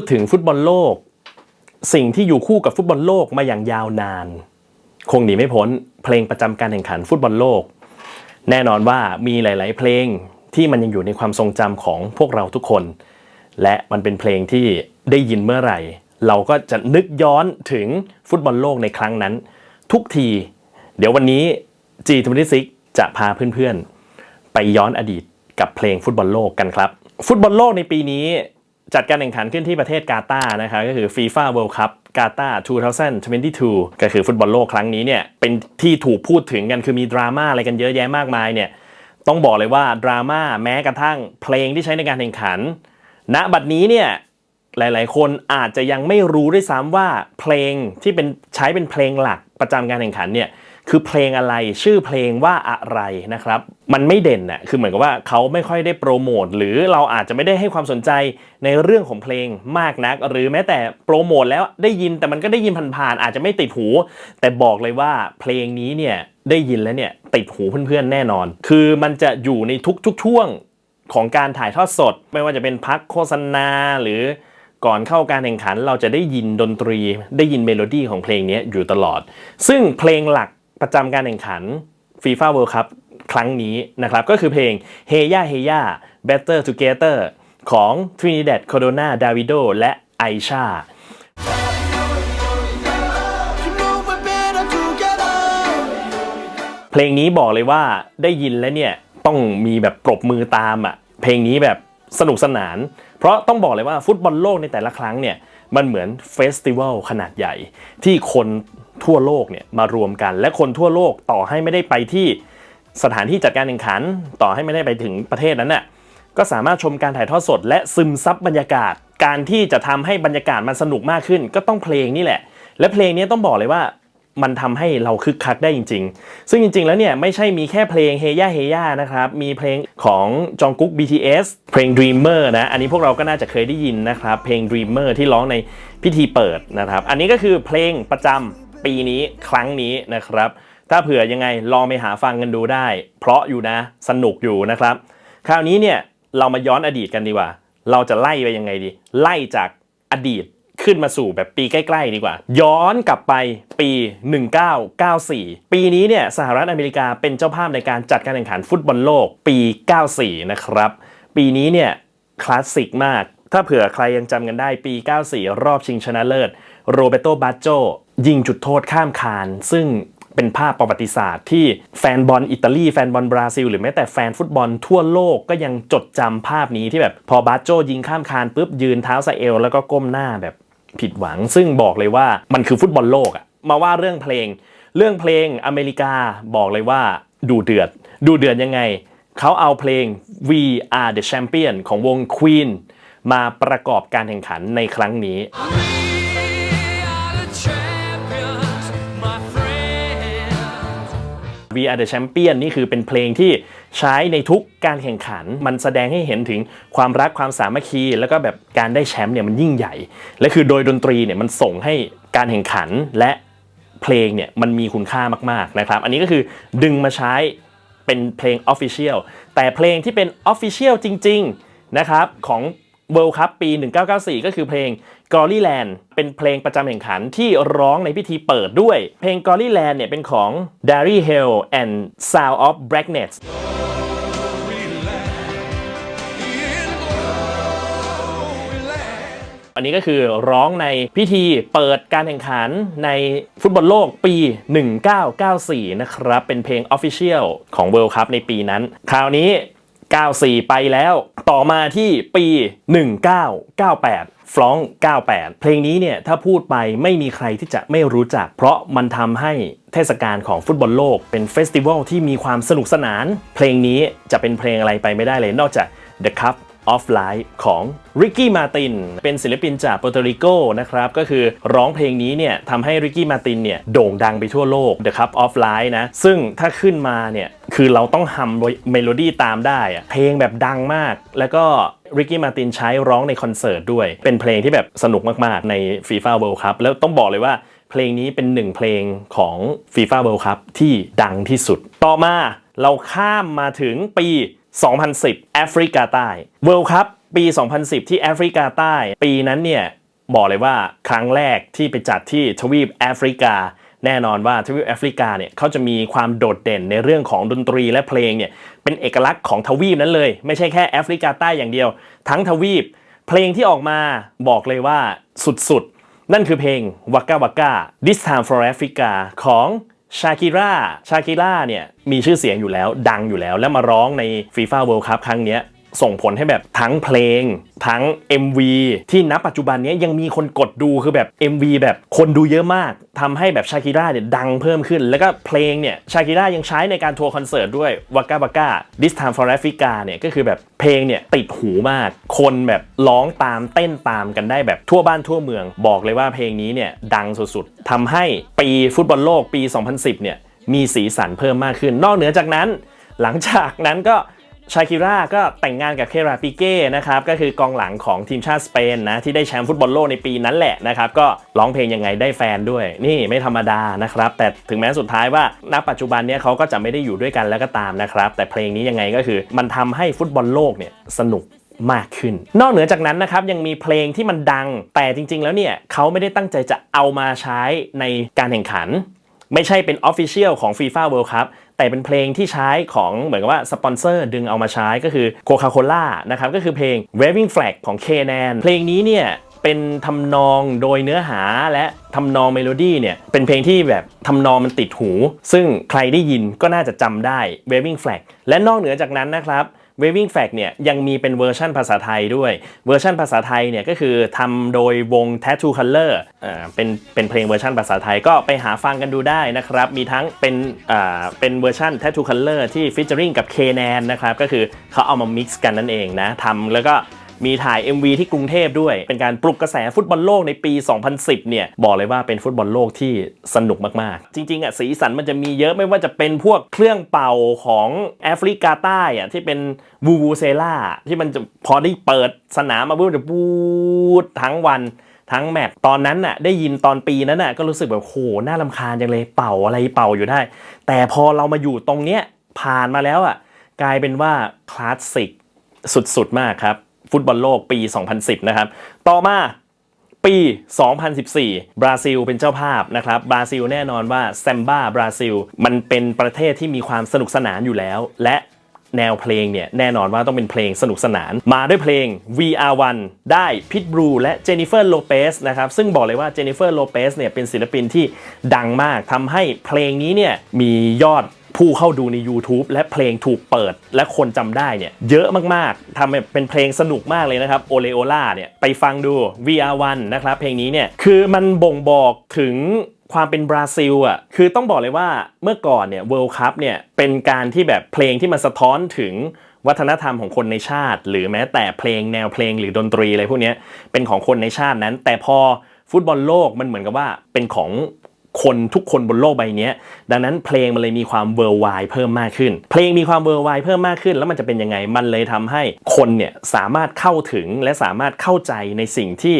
พูดถึงฟุตบอลโลก สิ่งที่อยู่คู่กับฟุตบอลโลกมาอย่างยาวนาน คงหนีไม่พ้นเพลงประจำการแข่งขันฟุตบอลโลก แน่นอนว่ามีหลาย ๆ เพลงที่มันยังอยู่ในความทรงจำของพวกเราทุกคน และมันเป็นเพลงที่ได้ยินเมื่อไหร่ เราก็จะนึกย้อนถึงฟุตบอลโลกในครั้งนั้น ทุกที เดี๋ยววันนี้ G26 จะพาเพื่อน ๆ ไปย้อนอดีตกับเพลงฟุตบอลโลกกันครับ ฟุตบอลโลกในปีนี้ จัดการแข่งขันขึ้นที่ประเทศกาตาร์นะครับก็คือ FIFA World Cup กาตาร์2022 ก็คือฟุตบอลโลกครั้งนี้เนี่ยเป็นที่ถูกพูดถึงกันคือมีดราม่าอะไรกันเยอะแยะมากมายเนี่ยต้องบอกเลยว่าดราม่าแม้กระทั่งเพลงที่ใช้ในการแข่งขัน ณบัดนี้เนี่ยหลาย ๆ คนอาจจะยังไม่รู้ด้วยซ้ำว่าเพลงที่เป็นใช้เป็นเพลงหลักประจำการแข่งขันเนี่ย คือเพลงอะไรชื่อเพลงว่าอะไรนะครับมันไม่เด่นน่ะคือเหมือนกับว่าเขาไม่ค่อยได้โปรโมทหรือเราอาจจะไม่ได้ให้ความสนใจในเรื่องของเพลงมากนัก หรือแม้แต่โปรโมทแล้วได้ยินแต่มันก็ได้ยินผ่านๆอาจจะไม่ติดหู แต่บอกเลยว่าเพลงนี้เนี่ยได้ยินแล้วเนี่ยติดหูเพื่อนๆแน่นอน คือมันจะอยู่ในทุกๆช่วงของการถ่ายทอดสด ไม่ว่าจะเป็นพักโฆษณาหรือก่อนเข้าการแข่งขันเราจะได้ยินดนตรี ได้ยินเมโลดี้ของเพลงนี้อยู่ตลอด ซึ่งเพลงหลัก ประจำการแข่งขัน FIFA World Cup ครั้งนี้นะครับ ก็คือเพลง Hey Ya Hey Ya Better Together ของ Trinidad Corona Davido และ Aisha เพลงนี้บอกเลยว่าได้ยินแล้วเนี่ย ต้องมีแบบปรบมือตามอะ เพลงนี้แบบสนุกสนาน เพราะต้องบอกเลยว่าฟุตบอลโลกในแต่ละครั้งเนี่ย มันเหมือนเฟสติวัลขนาดใหญ่ ที่คน ทั่วโลกเนี่ยมารวมกัน และคนทั่วโลกต่อให้ไม่ได้ไปที่สถานที่จัดการแข่งขัน ต่อให้ไม่ได้ไปถึงประเทศนั้นน่ะก็สามารถชมการถ่ายทอดสด และซึมซับบรรยากาศ การที่จะทำให้บรรยากาศมันสนุกมากขึ้น ก็ต้องเพลงนี่แหละ และเพลงนี้ต้องบอกเลยว่ามันทำให้เราคึกคักได้จริง ๆ ซึ่งจริง ๆ แล้วเนี่ยไม่ใช่มีแค่เพลง Hey Ya Hey Ya นะครับ มีเพลงของจองกุ๊ก BTS เพลง Dreamer นะ อันนี้พวกเราก็น่าจะเคยได้ยินนะครับ เพลง Dreamer ที่ร้องในพิธีเปิดนะครับ อันนี้ก็คือเพลงประจำ ปีนี้ครั้งนี้นะครับ ถ้าเผื่อยังไงลองไปหาฟังกันดูได้ เพราะอยู่นะสนุกอยู่นะครับ คราวนี้เนี่ยเรามาย้อนอดีตกันดีกว่า เราจะไล่ไปยังไงดี ไล่จากอดีตขึ้นมาสู่แบบปีใกล้ๆดีกว่า ย้อนกลับไปปี 1994 ปีนี้เนี่ยสหรัฐอเมริกาเป็นเจ้าภาพในการจัดการแข่งขันฟุตบอลโลกปี 94 นะครับ ปีนี้เนี่ยคลาสสิกมาก ถ้าเผื่อใครยังจำกันได้ปี 94 รอบชิงชนะเลิศ โรเบโตบาโจ ยิงจุดโทษข้ามคาน ซึ่งเป็นภาพประวัติศาสตร์ที่แฟนบอลอิตาลีแฟนบอลบราซิล หรือแม้แต่แฟนฟุตบอลทั่วโลกก็ยังจดจำภาพนี้ที่แบบพอบาโจยิงข้ามคานปุ๊บยืนเท้าสะเอวแล้วก็ก้มหน้าแบบผิดหวัง ซึ่งบอกเลยว่ามันคือฟุตบอลโลกอะมาว่าเรื่องเพลง เรื่องเพลงอเมริกาบอกเลยว่าดูเดือด ดูเดือดยังไง เขาเอาเพลง We Are the Champion ของวง Queen มาประกอบการแข่งขันในครั้งนี้ We Are the Champion นี่คือเป็นเพลงที่ใช้ในทุกการแข่งขัน มันแสดงให้เห็นถึงความรักความสามัคคี แล้วก็แบบการได้แชมป์เนี่ยมันยิ่งใหญ่ และคือโดยดนตรีเนี่ยมันส่งให้การแข่งขันและเพลงเนี่ยมันมีคุณค่ามากๆนะครับ อันนี้ก็คือดึงมาใช้เป็นเพลง Official แต่เพลงที่เป็น Official จริง ๆ นะครับของ World Cup ปี 1994 ก็คือเพลง g o r l y Land เป็นเพลงประจำแข่งขันที่ร้องในพิธีเปิดด้วย เพลง g o r l y Land เนี่ยเป็นของ Darry Hale and Sound of Blackness อันนี้ก็คือร้องในพิธีเปิดการแข่งขันในฟุตบอลโลกปี 1994 นะครับ เป็นเพลง Official ของ World Cup ในปีนั้น คราวนี้ 94 ไปแล้ว ต่อมาที่ปี 1998ฟลอง98 เพลงนี้เนี่ยถ้าพูดไปไม่มีใครที่จะไม่รู้จัก เพราะมันทำให้เทศกาลของฟุตบอลโลกเป็นเฟสติวัลที่มีความสนุกสนาน เพลงนี้จะเป็นเพลงอะไรไปไม่ได้เลยนอกจาก The Cup of Life ของริกกี้มาตินเป็นศิลปินจากโปรโตริโกนะครับก็คือร้องเพลงนี้เนี่ยทำให้ริกกี้มาตินเนี่ยโด่งดังไปทั่วโลก The Cup of Life นะซึ่งถ้าขึ้นมาเนี่ยคือเราต้องฮัมเมโลดี้ตามได้เพลงแบบดังมาก แล้วก็ริกกี้มาตินใช้ร้องในคอนเสิร์ตด้วย เป็นเพลงที่แบบสนุกมากๆใน FIFA World Cup แล้วต้องบอกเลยว่าเพลงนี้เป็นหนึ่งเพลงของ FIFA World Cup ที่ดังที่สุด ต่อมาเราข้ามมาถึงปี 2010 แอฟริกาใต้ World Cup ปี 2010 ที่แอฟริกาใต้ ปีนั้นเนี่ย บอกเลยว่าครั้งแรกที่ไปจัดที่ทวีปแอฟริกา แน่นอนว่าทวีปแอฟริกาเนี่ยเขาจะมีความโดดเด่นในเรื่องของดนตรีและเพลงเนี่ย เป็นเอกลักษณ์ของทวีปนั้นเลย ไม่ใช่แค่แอฟริกาใต้อย่างเดียว ทั้งทวีป เพลงที่ออกมาบอกเลยว่าสุดๆ นั่นคือเพลง Waka Waka This Time for Africa ของ ชาคิราชาคิราเนี่ยมีชื่อเสียงอยู่แล้วดังอยู่แล้ว แล้วมาร้องใน FIFA World Cup ครั้งเนี้ย ส่งผลให้แบบทั้งเพลง ทั้ง MV ที่ณปัจจุบันนี้ยังมีคนกดดูคือแบบ MV แบบคนดูเยอะมากทำให้แบบชาคิราเนี่ยดังเพิ่มขึ้น แล้วก็เพลงเนี่ยชาคิรายังใช้ในการทัวร์คอนเสิร์ตด้วย Waka Waka This Time for Africa เนี่ยก็คือแบบเพลงเนี่ยติดหูมาก คนแบบร้องตามเต้นตามกันได้แบบทั่วบ้านทั่วเมือง บอกเลยว่าเพลงนี้เนี่ยดังสุดๆทำให้ปีฟุตบอลโลกปี 2010 เนี่ยมีสีสันเพิ่มมากขึ้น นอกเหนือจากนั้น หลังจากนั้นก็ ชาคิราก็แต่งงานกับเคราปิเก้นะครับก็คือกองหลังของทีมชาติสเปนนะที่ได้แชมป์ฟุตบอลโลกในปีนั้นแหละนะครับก็ร้องเพลงยังไงได้แฟนด้วย นี่ไม่ธรรมดานะครับแต่ถึงแม้สุดท้ายว่าณปัจจุบันเนี้ยเขาก็จะไม่ได้อยู่ด้วยกันแล้วก็ตามนะครับแต่เพลงนี้ยังไงก็คือมันทำให้ฟุตบอลโลกเนี่ยสนุกมากขึ้น นอกเหนือจากนั้นนะครับยังมีเพลงที่มันดัง แต่จริง ๆ แล้วเนี่ยเขาไม่ได้ตั้งใจจะเอามาใช้ในการแข่งขัน ไม่ใช่เป็น Official ของ FIFA World Cup แต่เป็นเพลงที่ใช้ของเหมือนกับว่าสปอนเซอร์ดึงเอามาใช้ก็คือโคคาโคล่านะครับก็คือเพลง Waving Flag ของ k n a n เพลงนี้เนี่ยเป็นทำนองโดยเนื้อหาและทำนองเมโลดี้เนี่ยเป็นเพลงที่แบบทำนองมันติดหู ซึ่งใครได้ยินก็น่าจะจำได้ Waving Flag และนอกเหนือจากนั้นนะครับ Waving Flag เนี่ยยังมีเป็นเวอร์ชันภาษาไทยด้วย เวอร์ชันภาษาไทยเนี่ยก็คือทำโดยวง Tattoo Color อ่าเป็นเป็นเพลงเวอร์ชันภาษาไทยก็ไปหาฟังกันดูได้นะครับ มีทั้งเป็นอ่าเป็นเวอร์ชัน Tattoo Color ที่ฟิชเจอริงกับ k n a n นะครับก็คือเขาเอามา mix กันนั่นเองนะทำแล้วก็ มีถ่าย MV ที่กรุงเทพด้วย เป็นการปลุกกระแสฟุตบอลโลกในปี 2010 เนี่ย บอกเลยว่าเป็นฟุตบอลโลกที่สนุกมากๆ จริงๆอะสีสันมันจะมีเยอะไม่ว่าจะเป็นพวกเครื่องเป่าของแอฟริกาใต้อะที่เป็นวูวูเซล่าที่มันจะพอได้เปิดสนามมาปุ๊บจะบูดทั้งวันทั้งแมตตอนนั้นน่ะได้ยินตอนปีนั้นน่ะก็รู้สึกแบบโหน่าลำคาญจังเลยเป่าอะไรเป่าอยู่ได้ แต่พอเรามาอยู่ตรงเนี้ยผ่านมาแล้วอะกลายเป็นว่าคลาสสิกสุดๆมากครับ ฟุตบอลโลกปี 2010 นะครับ ต่อมาปี 2014 บราซิลเป็นเจ้าภาพนะครับ บราซิลแน่นอนว่าแซมบ้าบราซิล มันเป็นประเทศที่มีความสนุกสนานอยู่แล้ว และแนวเพลงเนี่ยแน่นอนว่าต้องเป็นเพลงสนุกสนาน มาด้วยเพลง VR1 ได้พิทบรูและเจนิเฟอร์โลเปสนะครับซึ่งบอกเลยว่าเจนิเฟอร์โลเปสเนี่ยเป็นศิลปินที่ดังมากทำให้เพลงนี้เนี่ยมียอด ผู้เข้าดูใน YouTube และเพลงถูกเปิดและคนจำได้เนี่ยเยอะมากๆทำเป็นเพลงสนุกมากเลยนะครับโอเลโอล่าเนี่ยไปฟังดู VR1 นะครับเพลงนี้เนี่ยคือมันบ่งบอกถึงความเป็นบราซิลอะคือต้องบอกเลยว่าเมื่อก่อนเนี่ย World Cup เนี่ยเป็นการที่แบบเพลงที่มันสะท้อนถึงวัฒนธรรมของคนในชาติ หรือแม้แต่เพลงแนวเพลงหรือดนตรีอะไรพวกเนี้ยเป็นของคนในชาตินั้น แต่พอฟุตบอลโลกมันเหมือนกับว่าเป็นของ คนทุกคนบนโลกใบนี้ดังนั้นเพลงมันเลยมีความเวอร์ไวเพิ่มมากขึ้น เพลงมีความเวอร์ไวเพิ่มมากขึ้น แล้วมันจะเป็นยังไงมันเลยทำให้คนเนี่ยสามารถเข้าถึงและสามารถเข้าใจในสิ่งที่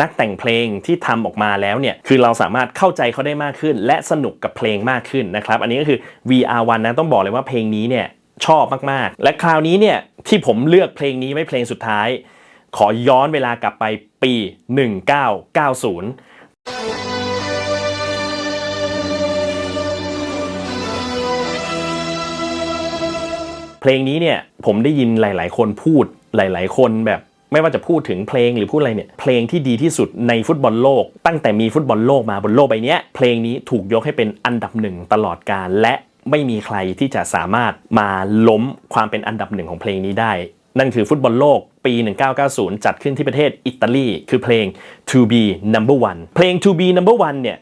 นักแต่งเพลงที่ทำออกมาแล้วเนี่ยคือเราสามารถเข้าใจเขาได้มากขึ้น และสนุกกับเพลงมากขึ้นนะครับอันนี้ก็คือ VR1 นะต้องบอกเลยว่าเพลงนี้เนี่ยชอบมากๆ และคราวนี้เนี่ยที่ผมเลือกเพลงนี้ไว้เพลงสุดท้าย ขอย้อนเวลากลับไปปี 1990 เพลงนี้เนี่ยผมได้ยินหลาย ๆ คนพูดหลาย ๆ คนแบบไม่ว่าจะพูดถึงเพลงหรือพูดอะไรเนี่ยเพลงที่ดีที่สุดในฟุตบอลโลก ตั้งแต่มีฟุตบอลโลกมาบนโลกใบนี้เพลงนี้ถูกยกให้เป็นอันดับหนึ่งตลอดกาลและไม่มีใครที่จะสามารถมาล้มความเป็นอันดับหนึ่งของเพลงนี้ได้ นั่นคือฟุตบอลโลกปี 1990 จัดขึ้นที่ประเทศอิตาลี คือเพลง To Be Number One เพลง To Be Number One เนี่ย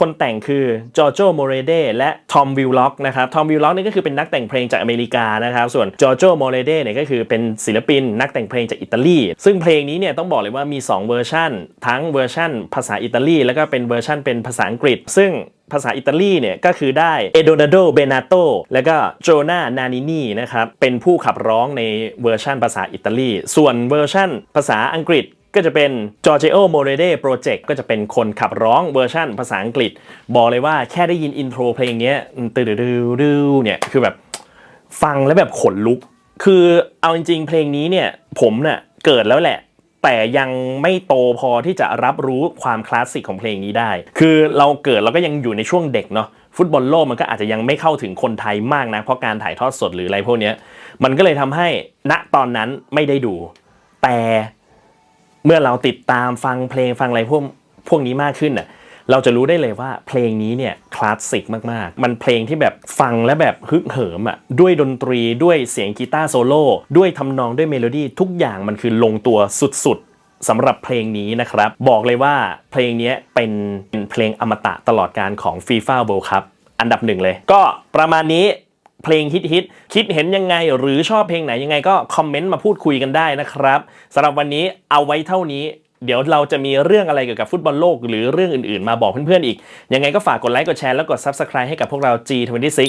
คนแต่งคือจอร์โจโมเรเดและทอมวิลล็อกนะครับทอมวิลล็อกนี่ก็คือเป็นนักแต่งเพลงจากอเมริกานะครับส่วนจอร์โจโมเรเดเนี่ยก็คือเป็นศิลปินนักแต่งเพลงจากอิตาลี ซึ่งเพลงนี้เนี่ยต้องบอกเลยว่ามี 2 เวอร์ชันทั้งเวอร์ชันภาษาอิตาลี แล้วก็เป็นเวอร์ชันเป็นภาษาอังกฤษ ซึ่งภาษาอิตาลีเนี่ยก็คือได้เอโดนาโดเบนาโตแล้วก็โจนานานินีนะครับเป็นผู้ขับร้องในเวอร์ชันภาษาอิตาลี ส่วนเวอร์ชันภาษาอังกฤษ ก็จะเป็น Giorgio Morede Project ก็จะเป็นคนขับร้องเวอร์ชั่นภาษาอังกฤษ บอกเลยว่าแค่ได้ยินอินโทรเพลงเนี้ยตื่นดื้อๆเนี่ยคือแบบฟังแล้วแบบขนลุก คือเอาจริงๆ เพลงนี้เนี่ยผมเนี่ยเกิดแล้วแหละ แต่ยังไม่โตพอที่จะรับรู้ความคลาสสิกของเพลงนี้ได้ คือเราเกิดเราก็ยังอยู่ในช่วงเด็กเนาะฟุตบอลโลกมันก็อาจจะยังไม่เข้าถึงคนไทยมากนะเพราะการถ่ายทอดสดหรืออะไรพวกเนี้ยมันก็เลยทำให้ณตอนนั้นไม่ได้ดู แต่ เมื่อเราติดตามฟังเพลงฟังอะไรพวกพวกนี้มากขึ้นน่ะเราจะรู้ได้เลยว่าเพลงนี้เนี่ยคลาสสิกมากๆ มันเพลงที่แบบฟังแล้วแบบฮึกเหิมอะด้วยดนตรีด้วยเสียงกีตาร์โซโล่ด้วยทำนองด้วยเมโลดี้ทุกอย่างมันคือลงตัวสุดๆสำหรับเพลงนี้นะครับ บอกเลยว่าเพลงนี้เป็นเป็นเพลงอมตะตลอดการของ FIFA World Cup อันดับหนึ่งเลย ก็ประมาณนี้ เพลงฮิตฮิตคิดเห็นยังไงหรือชอบเพลงไหนยังไงก็คอมเมนต์มาพูดคุยกันได้นะครับสำหรับวันนี้เอาไว้เท่านี้ เดี๋ยวเราจะมีเรื่องอะไรเกี่ยวกับฟุตบอลโลก หรือเรื่องอื่นๆ มาบอกเพื่อนๆอีก ยังไงก็ฝากกดไลค์กดแชร์แล้วกด Subscribe ให้กับพวกเรา G26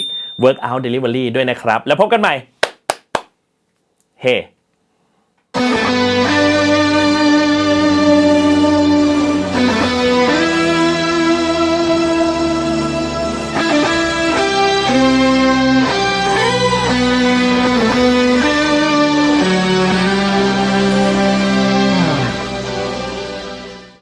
Workout Delivery ด้วยนะครับ แล้วพบกันใหม่เฮ้ hey.